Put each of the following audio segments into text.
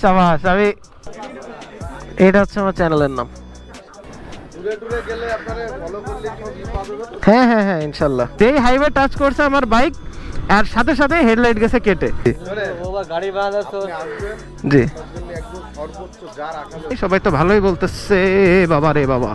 সাবাস, আমি এটা হচ্ছে আমার চ্যানেলের নাম? হ্যাঁ হ্যাঁ হ্যাঁ ইনশাল্লাহ। যেই হাইওয়ে টাচ করছে আমার বাইক আর সাথে সাথে হেডলাইট গেছে কেটে। জি। সবাই তো ভালোই বলতেছে, বাবা রে বাবা।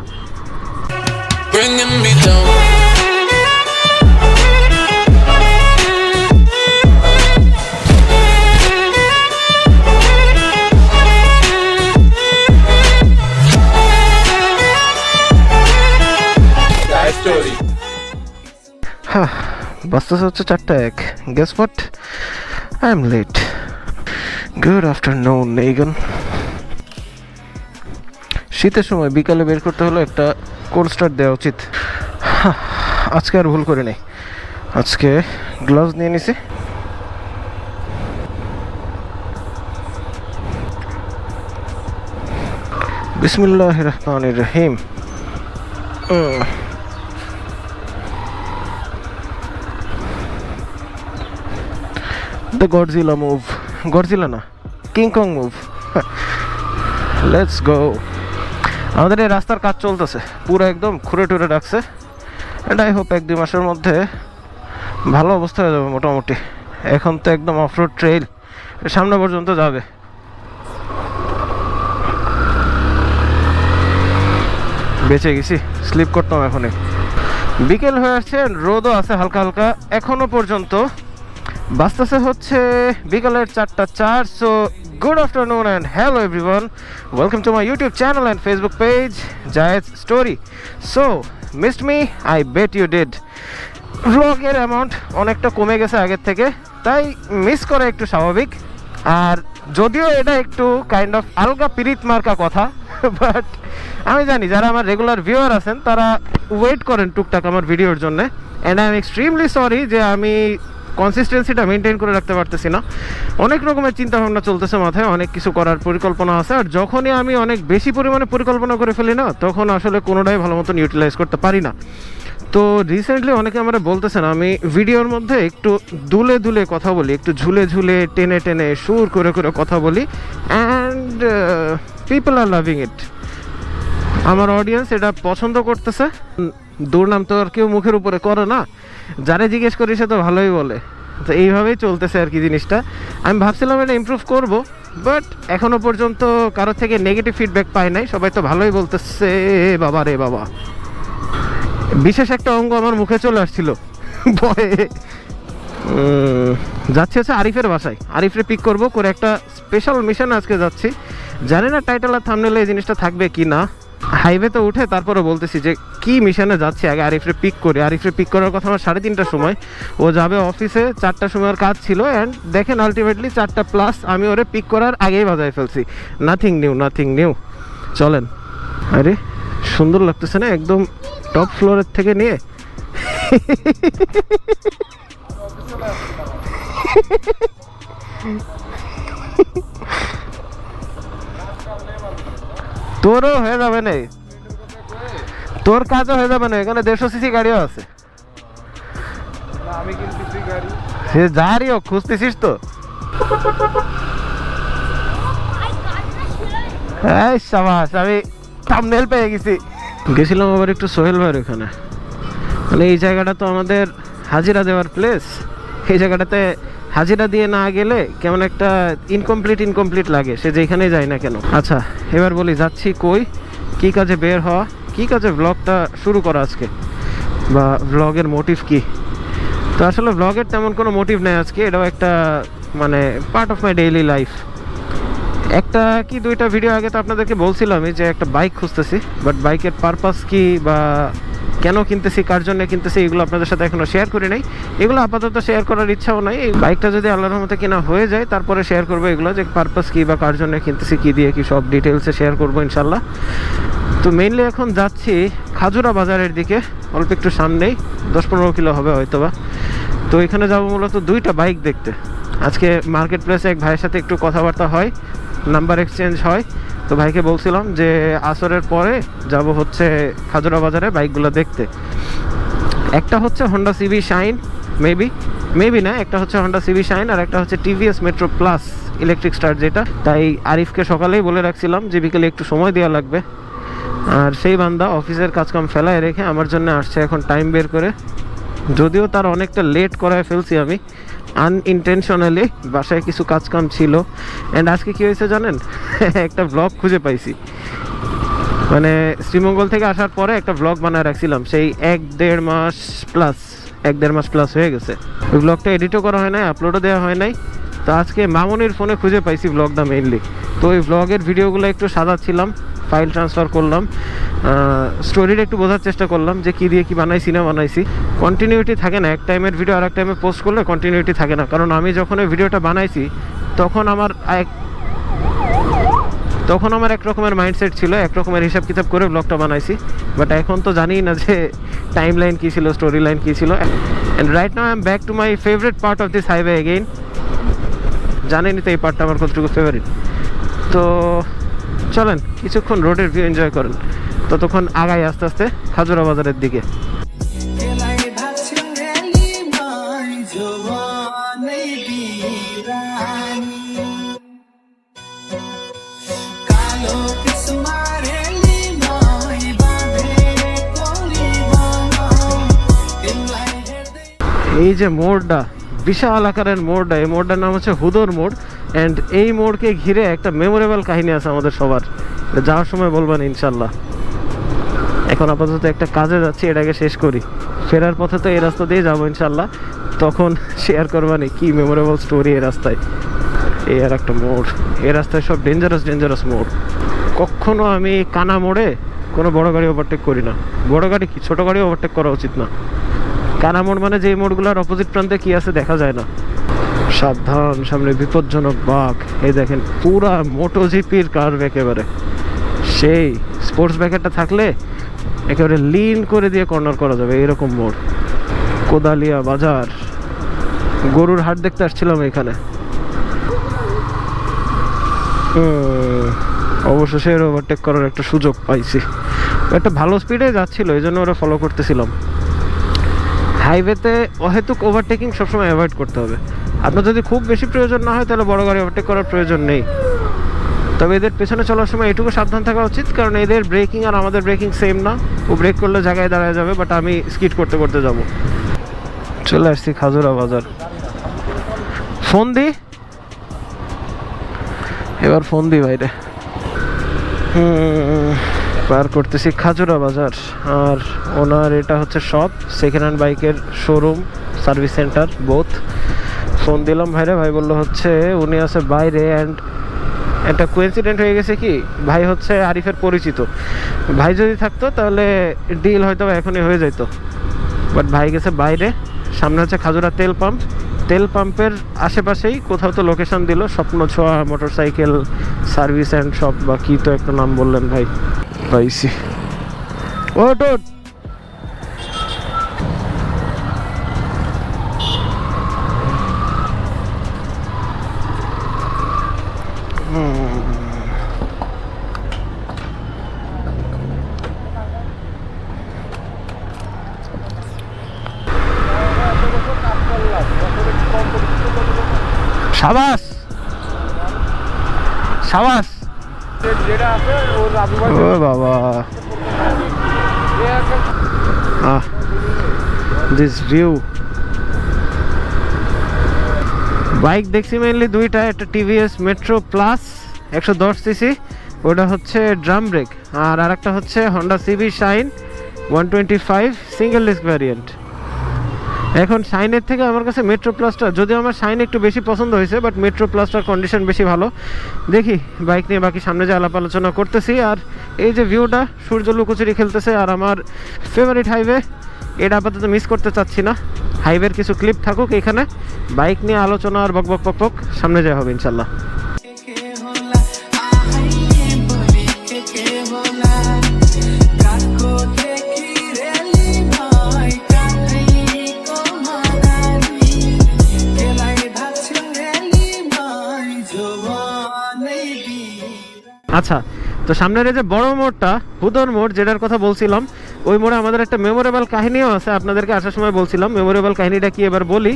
বাসতেছে হচ্ছে চারটা এক। Guess what I am late good afternoon নেইগন শীতের সময় বিকালে বের করতে হলে একটা কোল্ড স্টার্ট দেওয়া উচিত। আজকে আর ভুল করে নেই আজকে গ্লাভস নিয়ে নিছি। বিসমিল্লাহ রহমান রহিম। দ্য গডজিলা মুভ গডজিলা না King Kong movie let's go আমাদের এই রাস্তার কাজ চলতেছে। পুরো একদম খুঁড়ে টুরে রাখছে। অ্যান্ড আই হোপ এক দুই মাসের মধ্যে ভালো অবস্থা হয়ে যাবে মোটামুটি। এখন তো একদম অফরোড ট্রেইল সামনে পর্যন্ত যাবে। বেঁচে গেছি স্লিপ করতাম এখনই। বিকেল হয়ে আসছে রোদও আছে হালকা হালকা। এখনও পর্যন্ত বাঁচতেছে হচ্ছে বিকালের চারটা চার so good afternoon and hello everyone welcome to my YouTube channel and Facebook page Zayed story so missed me I bet you did ভ্লগের amount অনেকটা কমে গেছে আগের থেকে, তাই মিস করা একটু স্বাভাবিক। আর যদিও এটা একটু কাইন্ড অফ আলগা পিরিত মার্কা কথা বাট আমি জানি যারা আমার রেগুলার ভিউয়ার আছেন, তারা ওয়েট করেন টুকটাক আমার ভিডিওর জন্য। And I am extremely sorry যে আমি কনসিস্টেন্সিটা মেনটেন করে রাখতে পারতেছি না। অনেক রকমের চিন্তা ভাবনা চলতেছে মাথায়, অনেক কিছু করার পরিকল্পনা আছে, আর যখনই আমি অনেক বেশি পরিমাণে পরিকল্পনা করে ফেলি না, তখন আসলে কোনোটাই ভালো মতন ইউটিলাইজ করতে পারি না। তো রিসেন্টলি অনেকে আমরা বলতেছেন, আমি ভিডিওর মধ্যে একটু দুলে দুলে কথা বলি, একটু ঝুলে ঝুলে, টেনে টেনে, সুর করে করে কথা বলি and people are loving it আমার অডিয়েন্স এটা পছন্দ করতেছে। দুর্নাম তো আর কেউ মুখের উপরে করে না। যারা জিজ্ঞেস করি সে তো ভালোই বলে। তো এইভাবেই চলতেছে আর কি জিনিসটা। আমি ভাবছিলাম এটা ইম্প্রুভ করব বাট এখনও পর্যন্ত কারও থেকে নেগেটিভ ফিডব্যাক পাই নাই। সবাই তো ভালোই বলতেছে, বাবা রে বাবা। বিশেষ একটা অঙ্গ আমার মুখে চলে আসছিল। ভয়ে। যাচ্ছি হচ্ছে আরিফের বাসায়। আরিফরে পিক করব, করে একটা স্পেশাল মিশন আজকে যাচ্ছি। জানি না টাইটেল আর থামনেলে এই জিনিসটা থাকবে কি না। হাইওয়ে তো উঠে তারপরে বলতেছি যে, কি মিশনে যাচ্ছি? আগে আরিফরে পিক করি। আরিফরে পিক করার কথা আমার সাড়ে তিনটার সময়। ও যাবে অফিসে চারটার সময় ওর কাজ ছিল অ্যান্ড দেখেন আলটিমেটলি চারটা প্লাস আমি ওরে পিক করার আগেই বাজায় ফেলছি। নাথিং নিউ নাথিং নিউ চলেন। আরে, সুন্দর লাগতেছে না? একদম টপ ফ্লোরের থেকে নিয়ে। তোরও হয়ে যাবে না তোর কাজও হয়ে যাবে না এখানে দেড়শো সিসি গাড়িও আছে। সে যারই হোক, খুঁজতেছিস তো। এই সাবাস, আমি থামনেল পেয়ে গেছি। গেছিলাম আবার একটু সোহেল ভাইয়ের ওখানে। মানে এই জায়গাটা তো আমাদের হাজিরা দেওয়ার প্লেস এই জায়গাটাতে হাজিরা দিয়ে না গেলে কেমন একটা ইনকমপ্লিট ইনকমপ্লিট লাগে, সে যেখানেই যায় না কেন? আচ্ছা এবার বলি, যাচ্ছি কই? কি কাজে বের হওয়া? কি কাজে ব্লগটা শুরু করা আজকে? বা ব্লগের মোটিভ কি? তো আসলে ব্লগের তেমন কোনো মোটিভ নেই আজকে, এটাও একটা মানে part of my daily life একটা কি দুইটা ভিডিও আগে তো আপনাদেরকে বলছিলামই যে একটা বাইক খুঁজতেছি বাট বাইকের পারপাস কি বা কেন কিনতেছি, কার জন্য কিনতেছি, এগুলো আপনাদের সাথে এখনও শেয়ার করি নাই। এগুলো আপাতত শেয়ার করার ইচ্ছাও নাই। এই বাইকটা যদি আল্লাহর মতো কেনা হয়ে যায়, তারপরে শেয়ার করব এগুলো যে পারপাস কী বা কার জন্য কিনতেছি, কী দিয়ে কি সব ডিটেলসে শেয়ার করব ইনশাল্লাহ তো মেইনলি এখন যাচ্ছি খাজুরা বাজারের দিকে, অল্প একটু সামনেই, দশ পনেরো কিলো হবে হয়তো বা তো এখানে যাব মূলত দুইটা বাইক দেখতে। আজকে মার্কেট প্লেসে এক ভাইয়ের সাথে একটু কথাবার্তা হয় নাম্বার এক্সচেঞ্জ হয়। তো ভাইকে বলছিলাম যে আসরের পরে যাব হচ্ছে খাজুরা বাজারে বাইকগুলো দেখতে। একটা হচ্ছে Honda CB Shine maybe maybe না, একটা হচ্ছে হন্ডা সিবি শাইন আর একটা হচ্ছে TVS Metro plus electric start যেটা। তাই আরিফকে সকালেই বলে রাখছিলাম যে বিকেলে একটু সময় দেওয়া লাগবে। আর সেই বান্দা অফিসের কাজকাম ফেলায় রেখে আমার জন্য আসছে এখন টাইম বের করে। যদিও তার অনেকটা লেট করায় ফেলছি আমি। আনইনটেনশনালি বাসায় কিছু কাজকাম ছিল। অ্যান্ড আজকে কী হয়েছে জানেন? একটা ব্লগ খুঁজে পাইছি। মানে শ্রীমঙ্গল থেকে আসার পরে একটা ব্লগ বানায় রাখছিলাম। সেই এক দেড় মাস প্লাস এক দেড় মাস প্লাস হয়ে গেছে। ওই ব্লগটা এডিটও করা হয় নাই আপলোডও দেওয়া হয় নাই। তো আজকে মামনির ফোনে খুঁজে পাইছি ব্লগটা মেইনলি তো ওই ব্লগের ভিডিওগুলো একটু সাজাচ্ছিলাম। ফাইল ট্রান্সফার করলাম। স্টোরিটা একটু বোঝার চেষ্টা করলাম যে কী দিয়ে কী বানাইছি, না বানাইছি। কন্টিনিউটি থাকে না, এক টাইমের ভিডিও আর এক টাইমে পোস্ট করলে কন্টিনিউটি থাকে না। কারণ আমি যখন ওই ভিডিওটা বানাইছি, তখন আমার এক তখন আমার এক রকমের মাইন্ডসেট ছিল, এক রকমের হিসাব কিতাব করে ব্লগটা বানাইছি। বাট এখন তো জানি না যে টাইম লাইন কী ছিল স্টোরি লাইন কী ছিল। And right now I am back to my favourite part of this highway again জানেনই তো এই পার্টটা আমার কতটুকু ফেভারিট তো চলেন কিছুক্ষণ রোডের ভিউ এনজয় করেন। ততক্ষণ আগাই আস্তে আস্তে খাজুরা বাজারের দিকে। এই যে মোড়টা বিশাল আকারের মোড়টা এই মোড়টার নাম হচ্ছে হুদর মোড়। অ্যান্ড এই মোড়কে ঘিরে একটা মেমোরেবল কাহিনী আছে আমাদের সবার। যাওয়ার সময় বলবেন ইনশাল্লাহ। এখন আপাতত একটা কাজে যাচ্ছি এটাকে শেষ করি। ফেরার পথে তো এই রাস্তা দিয়ে যাব ইনশাল্লাহ। তখন শেয়ার করবানি কি মেমোরেবল স্টোরি এই রাস্তায়। এই আর একটা মোড়। এই রাস্তায় সব ডেঞ্জারাস ডেঞ্জারাস মোড়। কখনো আমি কানা মোড়ে কোনো বড় গাড়ি ওভারটেক করি না। বড় গাড়ি কি? ছোট গাড়ি ওভারটেক করা উচিত না। কানা মোড় মানে যে মোড়গুলোর অপোজিট প্রান্তে কি আছে দেখা যায় না। সাবধান, সামনে বিপজ্জনক বাঘ। এই দেখেন, পুরা মোটো জিপির কার্ভ একেবারে। সেই স্পোর্টস ব্যাকেটটা থাকলে একেবারে লিন করে দিয়ে কর্নার করা যাবে, এরকম মোড়। কোদালিয়া বাজার। গরুর হাট দেখতে আসছিলাম এখানে। অবশেষে এর ওভারটেক করার একটা সুযোগ পাইছি। একটা ভালো স্পিডে যাচ্ছিল এই জন্য ওরা ফলো করতেছিলাম। হাইওয়েতে অহেতুক ওভারটেকিং সবসময় অ্যাভয়েড করতে হবে। আপনার যদি খুব বেশি প্রয়োজন না হয়, তাহলে বড় গাড়ি ওভারটেক করার প্রয়োজন নেই। তবে এদের পেছনে চলার সময় এটুকু সাবধান থাকা উচিত, কারণ এদের ব্রেকিং আর আমাদের ব্রেকিং সেম না। ও ব্রেক করলে জায়গায় দাঁড়ায় যাবে বাট আমি স্কিড করতে করতে যাব। চলে আসছি খাজুরা বাজার। ফোন দি এবার ফোন দি বাইরে পার করতেছি খাজুরা বাজার। আর ওনার এটা হচ্ছে শপ সেকেন্ড হ্যান্ড বাইকের showroom service centre both phone দিলাম ভাইরে ভাই বলল হচ্ছে উনি আছে বাইরে অ্যান্ড একটা কোইন্সিডেন্ট হয়ে গেছে কি? ভাই হচ্ছে আরিফের পরিচিত। ভাই যদি থাকতো তাহলে ডিল হয়তো এখনই হয়ে যেত বাট ভাই গেছে বাইরে, সামনে হচ্ছে খাজুরা তেল পাম্প তেল পাম্পের আশেপাশেই কোথাও তো লোকেশন দিল, স্বপ্ন ছোঁয়া মোটরসাইকেল সার্ভিস অ্যান্ড শপ বা কী তো একটা নাম বললেন ভাই। পাইছি। ও, টোট! সাবাস। সাবাস। ও বাবা। আহ দিস ভিউ বাইক দেখছি মেনলি দুইটা, একটা টিভিএস মেট্রো প্লাস একশো দশ সিসি ওটা হচ্ছে ড্রাম ব্রেক আর আরেকটা হচ্ছে Honda CB Shine one twenty five single disc variant এখন শাইনের থেকে আমার কাছে মেট্রো প্লাসটা যদিও আমার শাইন একটু বেশি পছন্দ হয়েছে বাট মেট্রো প্লাসটার কন্ডিশন বেশি ভালো। দেখি, বাইক নিয়ে বাকি সামনে যে আলাপ আলোচনা করতেছি, আর এই যে ভিউটা সূর্য লুকোচুরি খেলতেছে, আর আমার ফেভারিট হাইওয়ে এটা আপাতত মিস করতে চাচ্ছি না। হাইবের কিছু ক্লিপ থাকুক এখানে। বাইক নিয়ে আলোচনা আর বক বক বক বক সামনে যাওয়া হবে ইনশাল্লাহ আচ্ছা তো সামনের এই যে বড় মোড়টা হুদর মোড়, যেটার কথা বলছিলাম, ওই মোড়ে আমাদের একটা মেমোরেবল কাহিনীও আছে, আপনাদেরকে আসার সময় বলছিলাম। মেমোরেবল কাহিনীটা কি এবার বলি?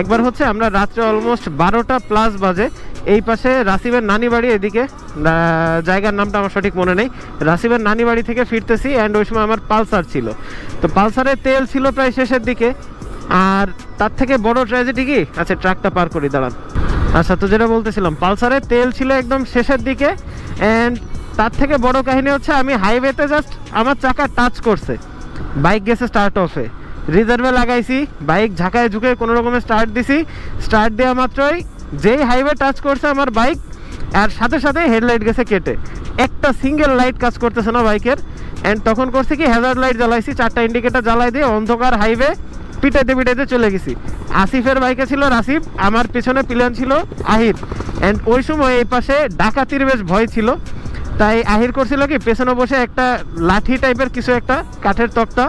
একবার হচ্ছে আমরা রাত্রে অলমোস্ট বারোটা প্লাস বাজে, এই পাশে রাসিবের নানি বাড়ি এদিকে জায়গার নামটা আমার সঠিক মনে নেই। রাসিবের নানি বাড়ি থেকে ফিরতেছি অ্যান্ড ওই সময় আমার পালসার ছিল। তো পালসারের তেল ছিল প্রায় শেষের দিকে, আর তার থেকে বড় ট্র্যাজেডি কি? আচ্ছা ট্রাকটা পার করি, দাঁড়ান। আচ্ছা তো যেটা বলতেছিলাম, পালসারের তেল ছিল একদম শেষের দিকে অ্যান্ড তার থেকে বড় কাহিনী হচ্ছে আমি হাইওয়েতে জাস্ট আমার চাকা টাচ করছে। বাইক গেছে স্টার্ট অফে রিজার্ভে লাগাইছি বাইক ঝাঁকায় ঝুঁকে কোনো রকমের স্টার্ট দিছি। স্টার্ট দেওয়া মাত্রই যেই হাইওয়ে টাচ করছে আমার বাইক আর সাথে সাথে হেডলাইট গেছে কেটে। একটা সিঙ্গেল লাইট কাজ করতেছে না বাইকের অ্যান্ড তখন করছে কি হ্যাজার্ড লাইট জ্বালাইছি, চারটা ইন্ডিকেটার জ্বালাই দিয়ে অন্ধকার হাইওয়ে পিটাইতে পিটাইতে চলে গেছি। আসিফের বাইকে ছিল রাসিফ আমার পিছনে প্লেন ছিল আহির। অ্যান্ড ওই সময় এই পাশে ডাকাতির বেশ ভয় ছিল। তাই আহির করছিল কি, পেছনে বসে একটা লাঠি টাইপের কিছু একটা কাঠের তক্তা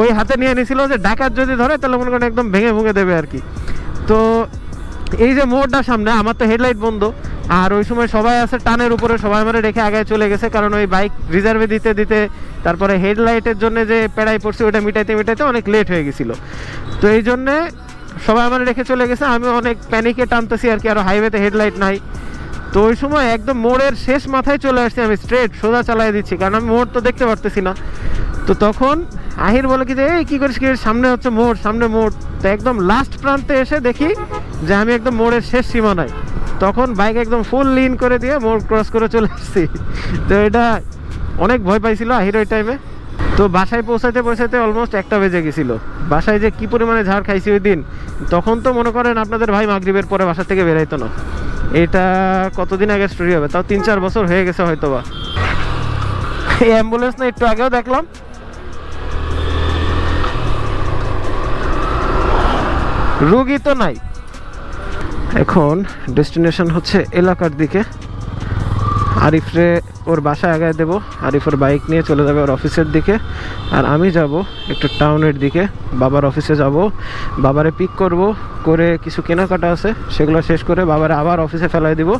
ওই হাতে নিয়ে নিছিল যে ডাকাত যদি ধরে তাহলে মনে করেন একদম ভেঙে ভুঙে দেবে আর কি। তো এই যে মোড়টা সামনে, আমার তো হেডলাইট বন্ধ। আর ওই সময় সবাই আছে টানের উপরে, সবাই মানে রেখে আগে চলে গেছে, কারণ ওই বাইক রিজার্ভে দিতে দিতে তারপরে হেডলাইটের জন্য যে পেড়াই পড়ছে ওটা মিটাইতে মিটাইতে অনেক লেট হয়ে গেছিল। তো এই জন্যে সবাই আমার রেখে চলে গেছে আমি অনেক প্যানিকে টানতেছি আর কি, আর হাইওয়েতে হেডলাইট নাই। তো ওই সময় একদম মোড়ের শেষ মাথায় চলে আসছি আমি স্ট্রেট সোজা চালাই দিচ্ছি, কারণ আমি মোড় তো দেখতে পারতেছি না। তো তখন আহির বলে কি যে, এই, কী করিস, কি সামনে হচ্ছে মোড়, সামনে মোড়। তো একদম লাস্ট প্রান্তে এসে দেখি যে আমি একদম মোড়ের শেষ সীমানায়। তখন বাইক একদম ফুল লিন করে দিয়ে মোড় ক্রস করে চলে আসছি। তো এটা অনেক ভয় পাইছিল আহির ওই টাইমে তো বাসায় পৌঁছাতে পৌঁছাতে অলমোস্ট একটা বেজে গেছিল। বাসায় যে কি পরিমাণে ঝাড় খাইছি ওই দিন, তখন তো মনে করেন আপনাদের ভাই মাগরিবের পরে বাসা থেকে বেরাইতো না। এটা কতদিন আগে স্টোরি হবে? তাও তিন, চার বছর হয়ে গেছে হয়তো বা এই অ্যাম্বুলেন্স না একটু আগেও দেখলাম। রুগী তো নাই। এখন ডেস্টিনেশন হচ্ছে এলাকার দিকে। আরিফরে ওর বাসায় আগায় দেবো। আরিফ ওর বাইক নিয়ে চলে যাবে ওর অফিসের দিকে। আর আমি যাব একটু টাউনের দিকে। বাবার অফিসে যাব। বাবারে পিক করব। করে কিছু কেনাকাটা আছে, সেগুলো শেষ করে বাবারে আবার অফিসে ফেলাই দিব।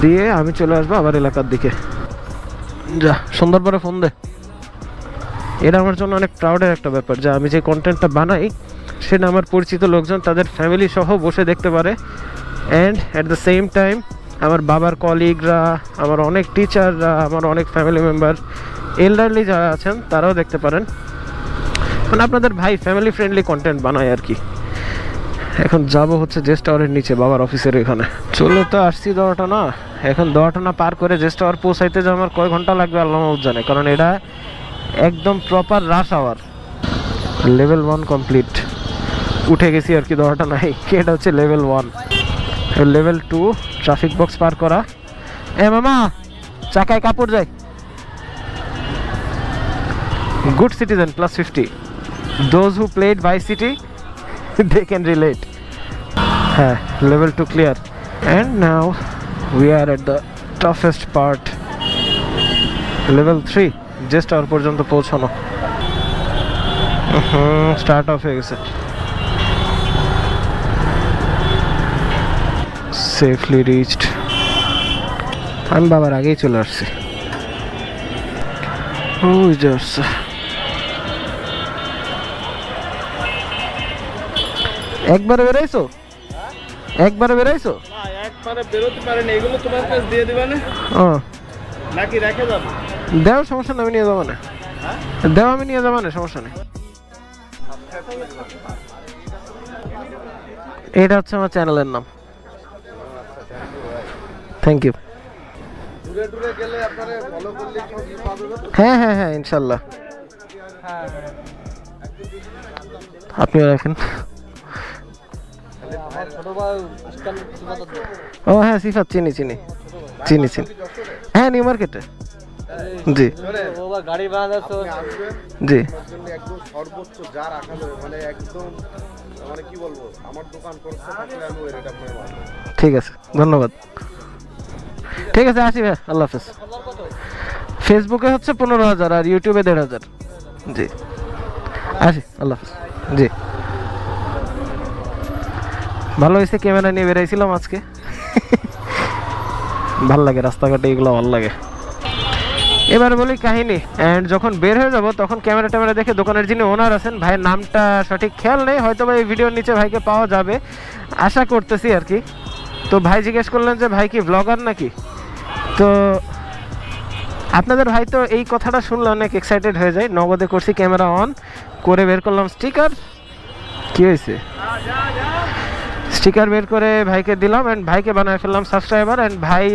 দিয়ে আমি চলে আসব আবার এলাকার দিকে। যা সুন্দর পরে ফোন দে। এটা আমার জন্য অনেক প্রাউডের একটা ব্যাপার। যে আমি যে কন্টেন্টটা বানাই সেটা আমার পরিচিত লোকজন, তাদের ফ্যামিলি সহ বসে দেখতে পারে। And at the same time আমার বাবার কলিগরা, আমার অনেক টিচাররা, আমার অনেক ফ্যামিলি মেম্বার এল্ডারলি যারা আছেন, তারাও দেখতে পারেন। মানে আপনাদের ভাই ফ্যামিলি ফ্রেন্ডলি কন্টেন্ট বানায় আর কি। এখন যাব হচ্ছে জেস টাওয়ারের নিচে, বাবার অফিসের এখানে চলে তো, আসছি দশটা না। এখন দশটা না পার করে জেস টাওয়ার পৌঁছাইতে যে আমার কয় ঘণ্টা লাগবে আল্লাহ জানে, কারণ এটা একদম proper rush hour level one complete উঠে গেছি আর কি দশটা নাই, এটা হচ্ছে level one level two traffic box পার করা। এ মামা, চাকায় কাপড় যায়। Good citizen plus fifty those who played by city they can relate হ্যাঁ level two clear and now we are at the toughest part level three just আর পর্যন্ত পৌঁছানো। Start of হয়ে গেছে। সেফলি রিচড আমি বাবার আগেই চলে আসছি। ওই যে আসছে একবারে বেরাইছো? একবারে বেরাইছো? না একবারে বেরোতে পারেন এগুলো তোমার কাছে দিয়ে দিবে না? ও। নাকি রেখে যাবে? দেও সমস্যা নেই আমি নিয়ে যাব না। দেও আমি নিয়ে যাব না সমস্যা নেই। এটা হচ্ছে আমার চ্যানেলের নাম। থ্যাংক ইউ হ্যাঁ হ্যাঁ হ্যাঁ ইনশাল্লাহ। আপনিও রাখেন। ও হ্যাঁ সিফাত, চিনি চিনি। চিনি চিনি। হ্যাঁ নিউ মার্কেটে। জি। জি। ঠিক আছে, ধন্যবাদ। ঠিক আছে, আসি ভাই, আল্লাহ হাফেজ। ফেসবুকে হচ্ছে পনেরো হাজার আর ইউটিউবে দেড় হাজার। জি। আসি, আল্লাহ হাফেজ। জি। ভালো হয়েছে ক্যামেরা নিয়ে বেরাইছিলাম আজকে। ভালো লাগে রাস্তাঘাটে, এগুলো ভালো লাগে। এবার বলি কাহিনী অ্যান্ড যখন বের হয়ে যাব, তখন ক্যামেরা ট্যামেরা দেখে দোকানের যিনি ওনার আছেন, ভাইয়ের নামটা সঠিক খেয়াল নেই হয়তো বা এই ভিডিওর নিচে ভাইকে পাওয়া যাবে। আশা করতেছি আর কি। তো ভাই জিজ্ঞেস করলেন যে, ভাই কি ব্লগার নাকি? তো আপনাদের ভাই তো এই কথাটা শুনলে অনেক এক্সাইটেড হয়ে যায়। নগদে করছি ক্যামেরা অন করে বের করলাম স্টিকার কি হয়েছে? স্টিকার বের করে ভাইকে দিলাম অ্যান্ড ভাইকে বানায় ফেললাম সাবস্ক্রাইবার অ্যান্ড ভাই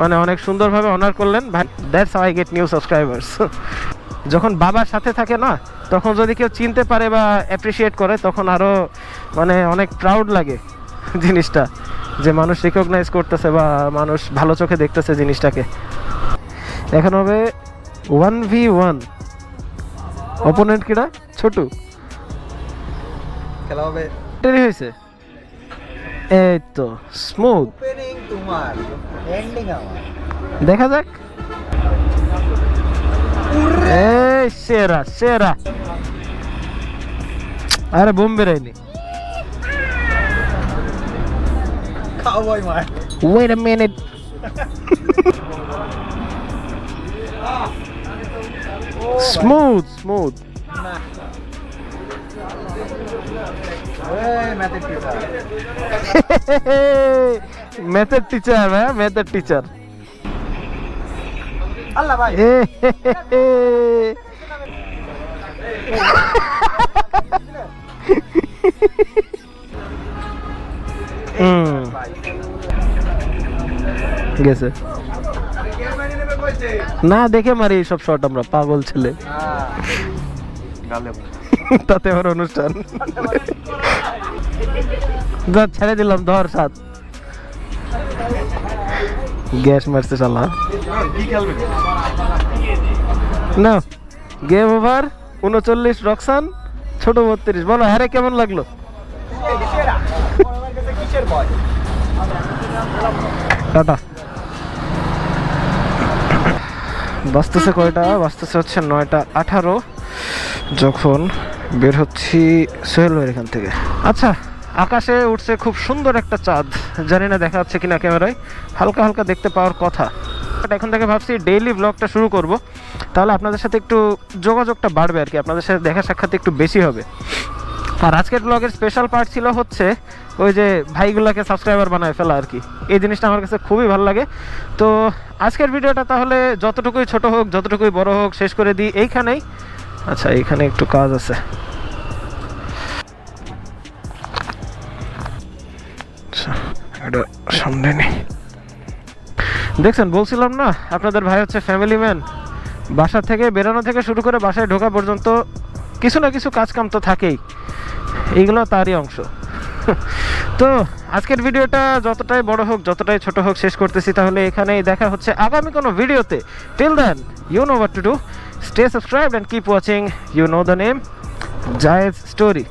মানে অনেক সুন্দরভাবে অনার করলেন। ভাই that's I get new subscribers যখন বাবার সাথে থাকে না, তখন যদি কেউ চিনতে পারে বা অ্যাপ্রিসিয়েট করে, তখন আরও মানে অনেক প্রাউড লাগে জিনিসটা। যে মানুষ রিকগনাইজ করতেছে বা মানুষ ভালো চোখে দেখতেছে জিনিসটাকে। এখন হবে ওয়ান ভি ওয়ান। অপোনেন্ট কিরা? ছোটু। খেলা হবে। দেরি হয়েছে। এই তো স্মুথ দেখা যাক। এই সেরা সেরা। আরে বোম বেরাইনি কাউবয় মার wait a minute smooth smooth ওই ম্যাথের টিচার মেথড টিচার হ্যাঁ মেথড টিচার আল্লাহ ভাই গেছে। না, দেখে মারি সব শট আমরা, পাগল ছেলে। তাতে আমার অনুষ্ঠান। ছেড়ে দিলাম, ধর সাত। গ্যাস মারছে শালা। না গেম ওভার উনচল্লিশ, রক্সান, ছোট বত্রিশ। বলো হ্যারে কেমন লাগল? টাটা। বাঁচতেছে কয়টা? বাঁচতেছে হচ্ছে নয়টা আঠারো। যখন বের হচ্ছি সোহেল ভাইয়ের এখান থেকে। আচ্ছা আকাশে উঠছে খুব সুন্দর একটা চাঁদ। জানি না দেখা যাচ্ছে কিনা ক্যামেরায়। হালকা হালকা দেখতে পাওয়ার কথা। বাট এখন থেকে ভাবছি ডেইলি ব্লগটা শুরু করব। তাহলে আপনাদের সাথে একটু যোগাযোগটা বাড়বে আর কি। আপনাদের সাথে দেখা সাক্ষাৎ একটু বেশি হবে। আর আজকের ব্লগের স্পেশাল পার্ট ছিল হচ্ছে ওই যে ভাইগুলোকে সাবস্ক্রাইবার বানায় ফেলা আর কি। এই জিনিসটা আমার কাছে খুবই ভালো লাগে। তো আজকের ভিডিওটা তাহলে যতটুকুই ছোট হোক যতটুকুই বড় হোক শেষ করে দিই এইখানেই। আচ্ছা এইখানে একটু কাজ আছে। আচ্ছা, সামনে নেই। দেখছেন বলছিলাম না আপনাদের ভাই হচ্ছে ফ্যামিলি ম্যান বাসা থেকে বেরোনো থেকে শুরু করে বাসায় ঢোকা পর্যন্ত কিছু না কিছু কাজ কাম তো থাকেই। এইগুলো তারই অংশ। তো আজকের ভিডিওটা যতটাই বড় হোক, যতটাই ছোট হোক, শেষ করতেছি। তাহলে এখানেই দেখা হচ্ছে আগামী কোনো ভিডিওতে। Till then you know what to do stay subscribe and keep watching you know the name Zayed story